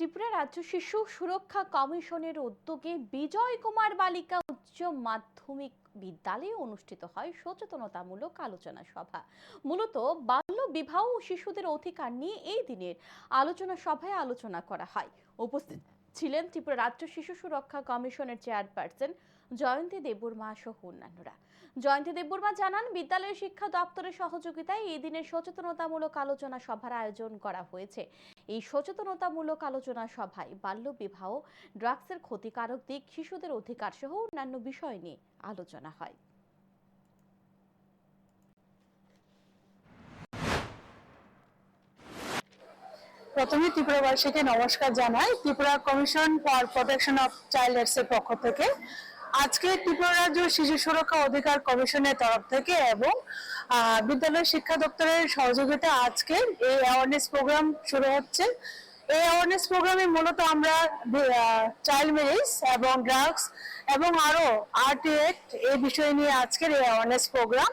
ত্রিপুরা রাজ্য শিশু সুরক্ষা কমিশনের উদ্যোগে বিজয় কুমার বালিকা উচ্চ মাধ্যমিক বিদ্যালয়ে অনুষ্ঠিত হয় সচেতনতামূলক আলোচনা সভা। মূলত বাল্য বিবাহ ও শিশুদের অধিকার নিয়ে এই দিনের আলোচনা সভায় আলোচনা করা হয়। উপস্থিত ছিলেন ত্রিপুরা রাজ্য শিশু সুরক্ষা কমিশনের চেয়ারপারসন জয়ন্তী দেববর্মা সহ অন্যান্যরা। জয়ন্তী দেববর্মা জানান, বিদ্যালয় শিক্ষা দপ্তরের সহযোগিতায় এই দিনের সচেতনতামূলক আলোচনা সভার আয়োজন করা হয়েছে। এই সচেতনতামূলক আলোচনা সভায় বাল্যবিবাহ ড্রাগসের ক্ষতিকারক দিক, শিশুদের অধিকার সহ অন্যান্য বিষয় নিয়ে আলোচনা হয়। প্রথমে ত্রিপুরাবাসীকে নমস্কার জানাই। Tripura commission for protection of child এর পক্ষ থেকে। আজকে ত্রিপুরা রাজ্য শিশু সুরক্ষা অধিকার কমিশনের তরফ থেকে এবং বিদ্যালয় শিক্ষা দপ্তরের সহযোগিতা আজকে এই অ্যাওয়ারনেস প্রোগ্রাম শুরু হচ্ছে। এই অ্যাওয়ারনেস প্রোগ্রামে মূলত আমরা চাইল্ড ম্যারেজ এবং ড্রাগস এবং আরও আর্ট এই বিষয় নিয়ে আজকের এই অ্যাওয়ারনেস প্রোগ্রাম